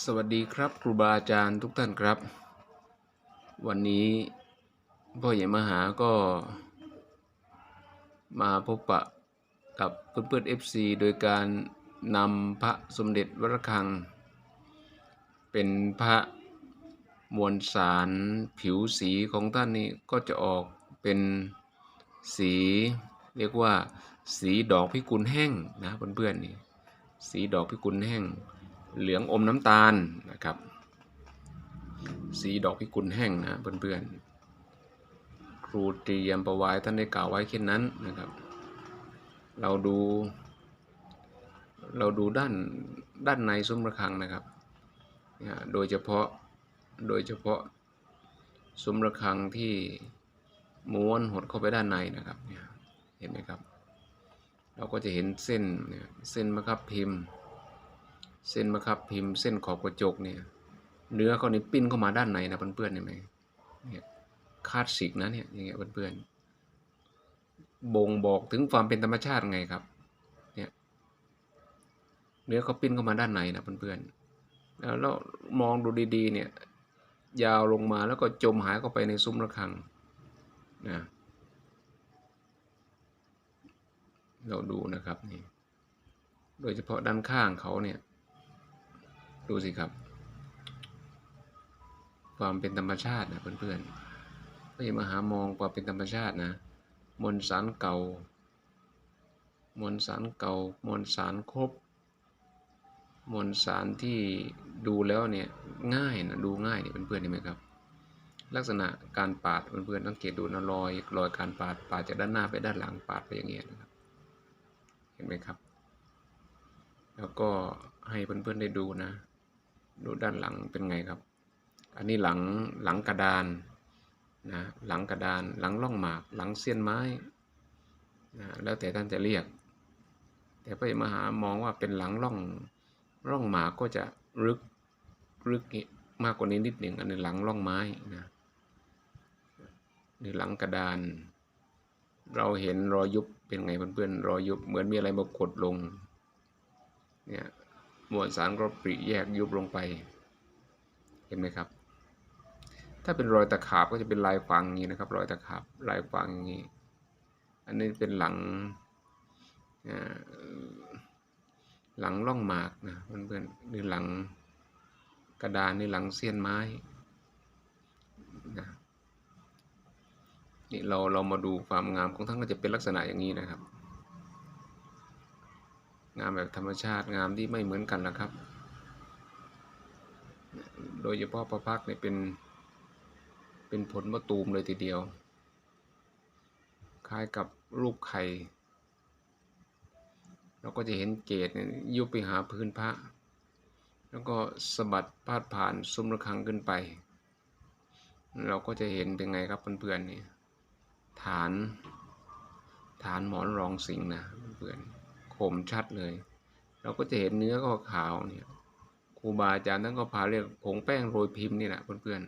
สวัสดีครับครูบาอาจารย์ทุกท่านครับ วันนี้พ่อใหญ่มหาก็ มาพบปะกับเพื่อนๆ FC โดยการนำพระสมเด็จวรคัง เป็นพระมวลสารผิวสีของท่านนี่ก็จะออกเป็นสี เรียกว่าสีดอกพิกุลแห้งนะเพื่อนๆนี่สีดอกพิกุลแห้ง เหลืองอมน้ำตาลนะครับ สีดอกพิกุลแห้งนะเพื่อนๆ ครูเตรียมประไวายท่านได้กล่าวไว้เช่นนั้นนะครับ เราดู เราดูด้านด้านในซุ้มระฆังนะครับเนี่ยโดยเฉพาะโดยเฉพาะซุ้มระฆังที่ม้วนหดเข้าไปด้านในนะครับเห็นไหมครับ เราก็จะเห็นเส้นเนี่ยเส้นมะครับพิมพ์ เส้นมะครับพิมพ์เส้นขอบกระจกเนี่ยเนื้อเขานี่ปิ้นเข้ามาด้านในนะเพื่อนๆเห็นไหมเนี่ยคาดสิกนะเนี่ยอย่างเงี้ยเพื่อนๆบ่งบอกถึงความเป็นธรรมชาติไงครับเนี่ยเนื้อเขาปิ้นเข้ามาด้านในนะเพื่อนๆแล้วเรามองดูดีๆเนี่ยยาวลงมาแล้วก็จมหายเข้าไปในซุ้มระฆังนะเราดูนะครับนี่โดยเฉพาะด้านข้างเขาเนี่ย ดูสิครับ ความเป็นธรรมชาตินะเพื่อนๆก็อย่มาหามองความเป็นธรรมชาตินะ มวลสารเก่า มวลสารเก่า มวลสารครบ มวลสารที่ดูแล้วเนี่ยง่ายนะดูง่ายเนี่ยเพื่อนๆเห็นไหมครับ ลักษณะการปาดเพื่อนๆสังเกตดูนะรอยรอยการปาดปาดจากด้านหน้าไปด้านหลังปาดไปอย่างเงี้ยนะครับ เห็นไหมครับ แล้วก็ให้เพื่อนๆได้ดูนะ ดูด้านหลังเป็นไงครับ อันนี้หลังหลังกระดานนะหลังกระดานหลังร่องหมาก หลังเสี้ยนไม้นะแล้วแต่ท่านจะเรียก แต่พระมหามองว่าเป็นหลังร่องร่องหมากก็จะลึกลึกมากกว่านี้นิดหนึ่งอันนี้หลังร่องไม้นะนี่หลังกระดาน เราเห็นรอยยุบเป็นไงเพื่อนๆรอยยุบเหมือนมีอะไรมากดลงเนี่ย มวลสารก็ปริแยกยุบลงไป เห็นไหมครับ ถ้าเป็นรอยตะขาบก็จะเป็นลายฝังอย่างนี้นะครับ รอยตะขาบลายฝังอย่างนี้ อันนี้เป็นหลังหลังร่องหมากนะเพื่อนๆหรือหลังกระดานนี่หลังเสี้ยนไม้นะนี่เราเรามาดูความงามของทั้งก็จะเป็นลักษณะอย่างนี้นะครับ งามแบบธรรมชาติงามที่ไม่เหมือนกันละครับ โดยเฉพาะพระพักเนี่ยเป็นเป็นผลมะตูมเลยทีเดียว คล้ายกับรูปไข่ เราก็จะเห็นเกตเนี่ยยุบไปหาพื้นพระ แล้วก็สะบัดพาดผ่านซุ้มระฆังขึ้นไป เราก็จะเห็นเป็นไงครับเพื่อนๆนี่ฐานฐานหมอนรองสิงนะเพื่อนๆ คมชัดเลย เราก็จะเห็นเนื้อก็ขาวเนี่ยครูบาอาจารย์ท่านก็พาเรียกผงแป้งโรยพิมพ์นี่แหละเพื่อน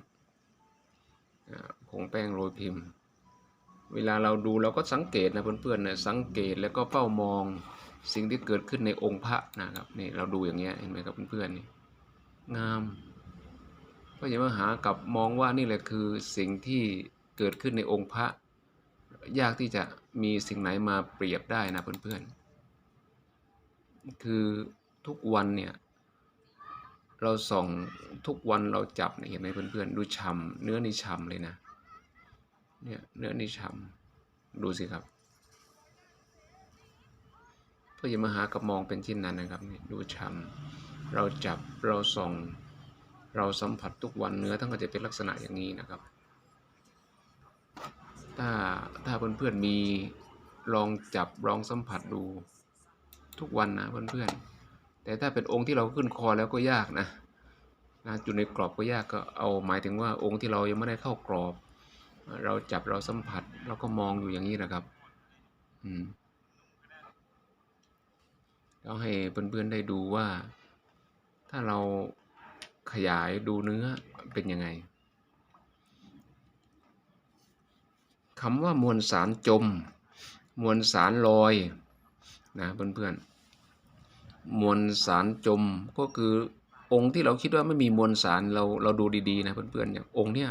ๆผงแป้งโรยพิมพ์ เวลาเราดูเราก็สังเกตนะเพื่อนๆเนี่ยสังเกตแล้วก็เฝ้ามองสิ่งที่เกิดขึ้นในองค์พระนะครับนี่เราดูอย่างเงี้ยเห็นไหมครับเพื่อนๆนี่งามพระยมหากับมองว่านี่แหละคือสิ่งที่เกิดขึ้นในองค์พระ ยากที่จะมีสิ่งไหนมาเปรียบได้นะเพื่อนๆ คือทุกวันเนี่ย เราส่องทุกวันเราจับเห็นไหมเพื่อนๆ ดูฉ่ำเนื้อนี่ฉ่ำเลยนะ เนี่ยเนื้อนี่ฉ่ำดูสิครับพระยมหากับมองเป็นเช่นนั้นนะครับนี่ดูฉ่ำเราจับเราส่อง เราสัมผัสทุกวันเนื้อทั้งก็จะเป็นลักษณะอย่างนี้นะครับ ถ้าถ้าเพื่อนๆมีลองจับลองสัมผัสดู ทุกวันนะเพื่อนๆ แต่ถ้าเป็นองค์ที่เราขึ้นคอแล้วก็ยากนะนะอยู่ในกรอบก็ยากก็เอาหมายถึงว่าองค์ที่เรายังไม่ได้เข้ากรอบ เราจับเราสัมผัสเราก็มองอยู่อย่างนี้นะครับอืมแล้วให้เพื่อนๆได้ดูว่า ถ้าเราขยายดูเนื้อเป็นยังไงคำว่ามวลสารจม มวลสารลอย นะเพื่อนๆมวลสารจมก็คือองค์ที่เราคิดว่าไม่มีมวลสารเราเราดูดีๆนะเพื่อนๆอย่างองค์เนี้ย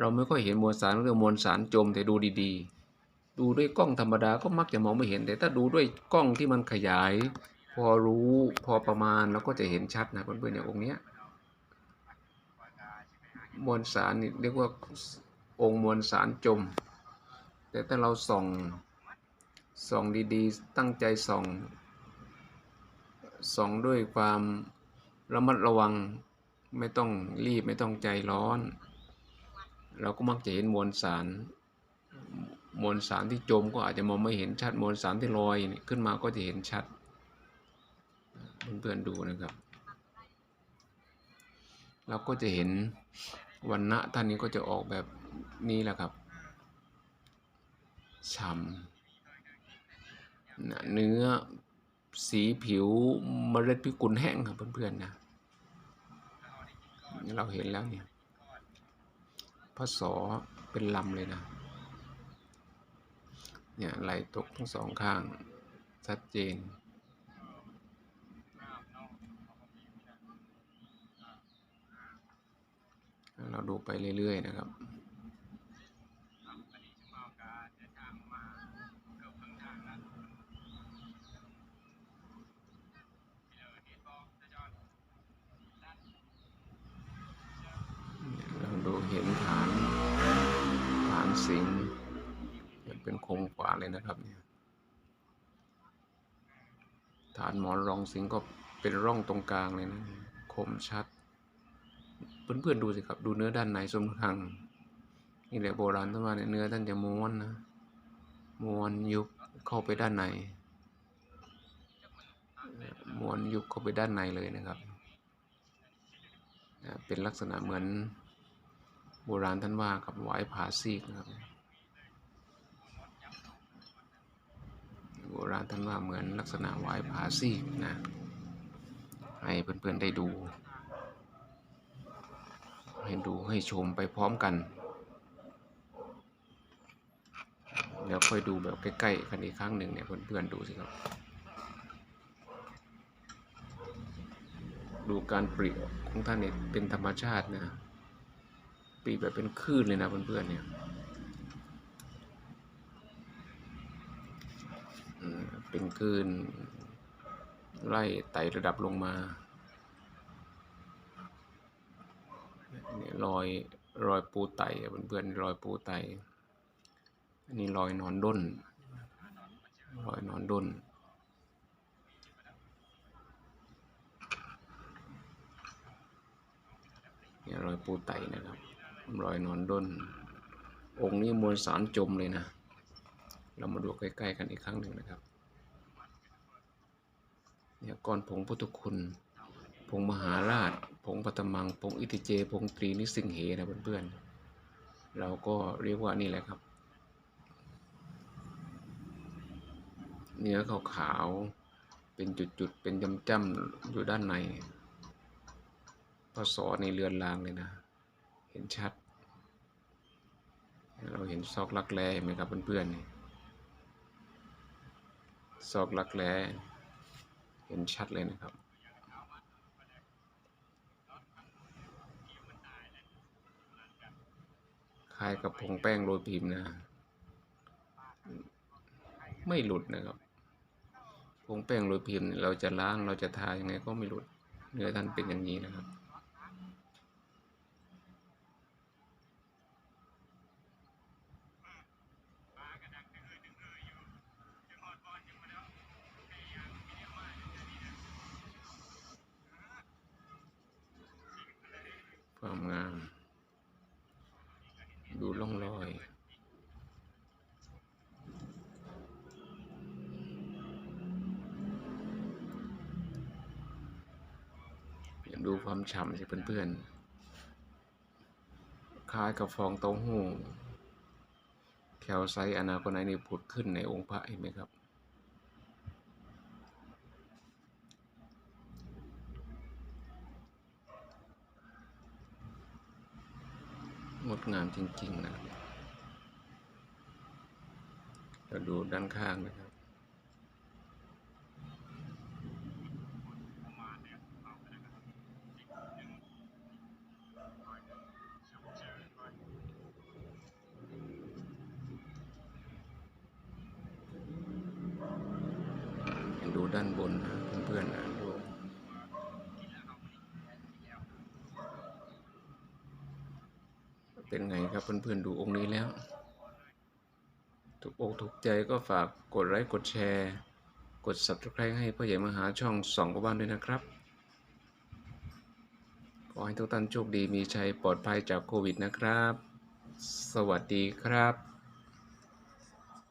เราไม่ค่อยเห็นมวลสารเรื่องมวลสารจมแต่ดูดีๆ ดูด้วยกล้องธรรมดาก็มักจะมองไม่เห็นแต่ถ้าดูด้วยกล้องที่มันขยาย พอรู้พอประมาณเราก็จะเห็นชัดนะเพื่อนๆอย่างองค์เนี้ยมวลสารนี่เรียกว่าองค์มวลสารจม แต่ถ้าเราส่อง ส่องดีๆ ตั้งใจส่องส่องด้วยความระมัดระวังไม่ต้องรีบไม่ต้องใจร้อน เราก็มักจะเห็นมวลสาร มวลสารที่จมก็อาจจะมองไม่เห็นชัดมวลสารที่ลอยขึ้นมาก็จะเห็นชัดเพื่อนๆดูนะครับ เราก็จะเห็นวันณะท่านนี้ก็จะออกแบบนี้แหละครับฉ่ำ เนื้อสีผิวเมล็ดพิกุลแห้งครับเพื่อนๆนะเราเห็นแล้วเนี่ยพระสอเป็นลำเลยนะ เนี่ยไหลตกทั้งสองข้าง ชัดเจน เราดูไปเรื่อยๆนะครับ เราดูเห็นฐานฐานสิงห์เป็นโครงขวาเลยนะครับเนี่ยฐานหมอนรองสิงก็เป็นร่องตรงกลางเลยนะ คมชัด เพื่อนๆดูสิครับ ดูเนื้อด้านในสมคัง นี่แหละโบราณท่านว่าเนี่ยเนื้อท่านจะม้วนนะ ม้วนยุบเข้าไปด้านในม้วนยุบเข้าไปด้านในเลยนะครับ เป็นลักษณะเหมือนโบราณท่านว่ากับหวายผาซีกนะครับ โบราณท่านว่าเหมือนลักษณะหวายผาซีกนะ ให้เพื่อนๆได้ดู ให้ดูให้ชมไปพร้อมกัน เดี๋ยวค่อยดูแบบใกล้ๆกันอีกครั้งหนึ่งเนี่ยเพื่อนๆดูสิครับ ดูการปริของท่านเนี่ยเป็นธรรมชาตินะปริแบบเป็นคลื่นเลยนะเพื่อนๆเนี่ย เป็นคลื่นไล่ไต่ระดับลงมาเนี่ยรอยรอยปูไต่เพื่อนๆรอยปูไต่อันนี้รอยนอนด้นรอยนอนด้นเนี่ยรอยปูไตนะครับ รอยนอนด้น องค์นี้มวลสารจมเลยนะ เรามาดูใกล้ ๆ กันอีกครั้งหนึ่งนะครับ เนี่ยก้อนผงพุทธคุณ ผงมหาราช ผงปัตมัง ผงอิติเจ ผงตรีนิสิงเหนะเพื่อนๆ เราก็เรียกว่านี่แหละครับ เนื้อขาวๆ เป็นจุดๆ เป็นจ้ำๆ อยู่ด้านในพศในเรือนรางเลยนะ เห็นชัด เราเห็นซอกลักแร้เห็นไหมครับเพื่อนๆซอกลักแร้ เห็นชัดเลยนะครับ คล้ายกับผงแป้งโรยพิมพ์นะ ไม่หลุดนะครับ ผงแป้งโรยพิมพ์เราจะล้างเราจะทายังไงก็ไม่หลุด เนื้อท่านเป็นอย่างนี้นะครับ ความงาม ดูร่องรอยดูความฉ่ำสิเพื่อนๆ คล้ายกับฟองเต้าหู้แคลไซต์อนาโคไนนี่ผุดขึ้นในองค์พระเห็นไหมครับ งดงามจริง ๆ นะครับจะดูด้านข้างนะครับดูด้านบนนะเพื่อนๆนะ เป็นไงครับเพื่อนๆดูองค์นี้แล้ว ถูกอกถูกใจก็ฝากกดไลค์กดแชร์ กด subscribe ให้พ่อใหญ่มหาช่องสองกบ้านด้วยนะครับ ขอให้ทุกท่านโชคดีมีชัยปลอดภัยจากโควิดนะครับ สวัสดีครับ